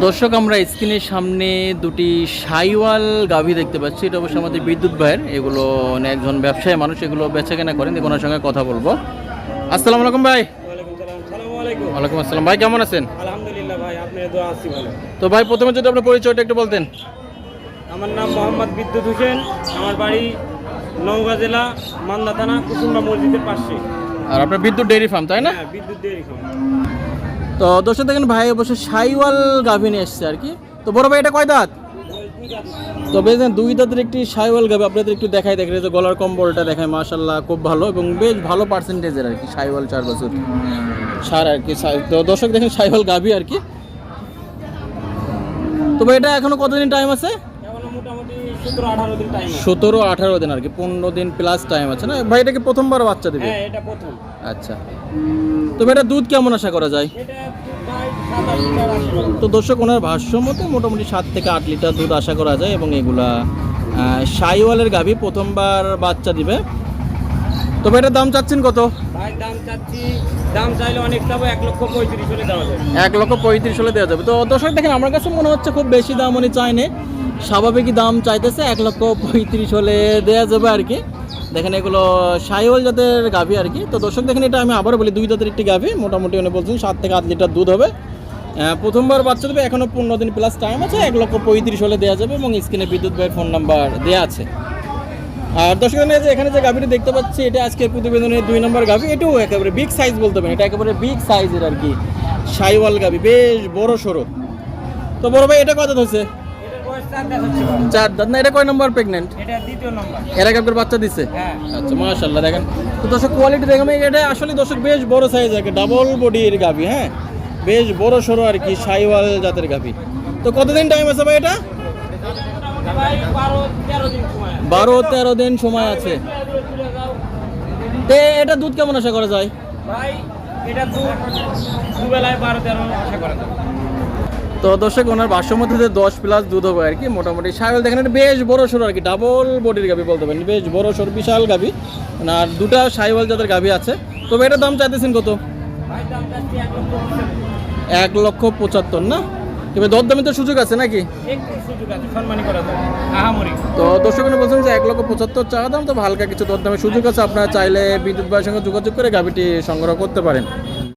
দর্শক আমরা স্ক্রিনের সামনে দুটি সাইওয়াল গাভী দেখতে পাচ্ছি। এটা অবশ্য আমাদের বিদ্যুৎ ভাইয়ের। এগুলো একজন ব্যবসায়ী মানুষ এগুলো বেচা কেনা করেন ওনার সঙ্গে কথা বলব। আসসালামু আলাইকুম ভাই। ওয়ালাইকুম আসসালাম। ভাই কেমন আছেন? আলহামদুলিল্লাহ ভাই আছি ভালো। তো ভাই প্রথমে যদি আপনার পরিচয়টা একটু বলতেন। আমার নাম মোহাম্মদ বিদ্যুৎ হোসেন। আমার বাড়ি নওগাঁ জেলা মান্দা থানা কুসুম্বা মসজিদের পাশে। আর আপনার বিদ্যুৎ ডেয়ারি ফার্ম তাই না? হ্যাঁ বিদ্যুৎ ডেয়ারি ফার্ম। তো দর্শক দেখেন ভাই অবশ্য সাইওয়াল গাভী নিয়ে এসছে আর কি। তো বড় ভাই এটা কয় দাঁত? তো বেশ দুই দাঁতের একটি সাইওয়াল গাভী আপনাদের একটু দেখাই দেখে যে গলার কম্বলটা দেখায় মাশাল্লাহ খুব ভালো এবং বেশ ভালো পার্সেন্টেজের আর কি সাইওয়াল চার বছর সার আর কি তো দর্শক দেখেন সাইওয়াল গাভী আর কি। তো এটা এখনও কতদিন টাইম আছে? সতেরো আঠারো দিন আর কি পনেরো দিন প্লাস টাইম আছে না? ভাই এটা কি প্রথমবার বাচ্চা দেবে? হ্যাঁ এটা প্রথম। আচ্ছা। তো ভাই এটা দুধ কেমন আশা করা যায়? তো দর্শক ওনার ভাষ্য মতে মোটামুটি সাত থেকে আট লিটার দুধ আশা করা যায় এবং এগুলা সাইওয়ালের গাভী প্রথমবার বাচ্চা দিবে। তবে এটার দাম চাচ্ছেন কত? ভাই দাম চাচ্ছি দাম চাইলে অনেক এক লক্ষ পঁয়ত্রিশ হলে দেওয়া যাবে। এক লক্ষ পঁয়ত্রিশ হলে দেওয়া যাবে। তো দর্শক দেখেন আমার কাছে মনে হচ্ছে খুব বেশি দাম উনি চায়নি। স্বাভাবিকই দাম চাইতেছে এক লক্ষ পঁয়ত্রিশ হলে দেওয়া যাবে আর কি। দেখেন এগুলো সাইওয়াল জাতের গাভী আর কি। তো দর্শক, দেখেন এটা আমি আবারও বলি, দুই জাতের একটি গাভী। মোটামুটি উনি বলছেন সাত থেকে আট লিটার দুধ হবে। প্রথমবার বাচ্চা দেবে এখনও পনেরো দিন প্লাস টাইম আছে, এক লক্ষ পঁয়ত্রিশ হলে দেওয়া যাবে এবং স্ক্রিনে বিদ্যুৎ ভাইয়ের ফোন নাম্বার দেওয়া আছে। আর দর্শক যে এখানে যে গাভীটি দেখতে পাচ্ছি, এটা আজকের প্রতিবেদনের দুই নম্বর গাভী। এটাও একেবারে বিগ সাইজ বলতে পারেন, এটা একেবারে বিগ সাইজের আর কি সাইওয়াল গাভী। বেশ বড় সড়ো তো বড় ভাই, এটা কত বয়স চার দাঁত। না এটা কয় নম্বর প্রেগনেন্ট এটা দ্বিতীয় নম্বর। এর আগে আপনার বাচ্চা হ্যাঁ। আচ্ছা দেখেন। তো দর্শক কোয়ালিটি দেখেন এটা আসলে দর্শক বেশ বড় সাইজ আর ডাবল বডির গাভী হ্যাঁ? বেশ বড় সড়ো আর কি সাইওয়াল জাতের গাভী। তো কতদিন টাইম আছে ভাই এটা? বারো তেরো দিন সময় আছে। তে এটা দুধ কেমন আশা করা যায়? ভাই এটা দুধ দুবেলায় বারো তেরো আশা করা যাবে তো দর্শক ওনার মধ্যে দশ প্লাস দুধ হবে আর কি মোটামুটি। সাইকেল দেখেন বেশ বড় সড়ো আর কি ডাবল বডির গাভি বলতে পারেন বেশ বড় সড়ো বিশাল গাভি। আর দুটা সাইওয়াল জাতের গাভি আছে। তবে এটার দাম চাইতেছেন কত? এক লক্ষ পঁচাত্তর। না? তবে দর দামে তো সুযোগ আছে নাকি তো দর্শক বলছেন যে এক লক্ষ পঁচাত্তর চাওয়া দাম তো হালকা কিছু দর দামে সুযোগ আছে। আপনারা চাইলে বিদ্যুৎ ভাইয়ের সঙ্গে যোগাযোগ করে গাভিটি সংগ্রহ করতে পারেন।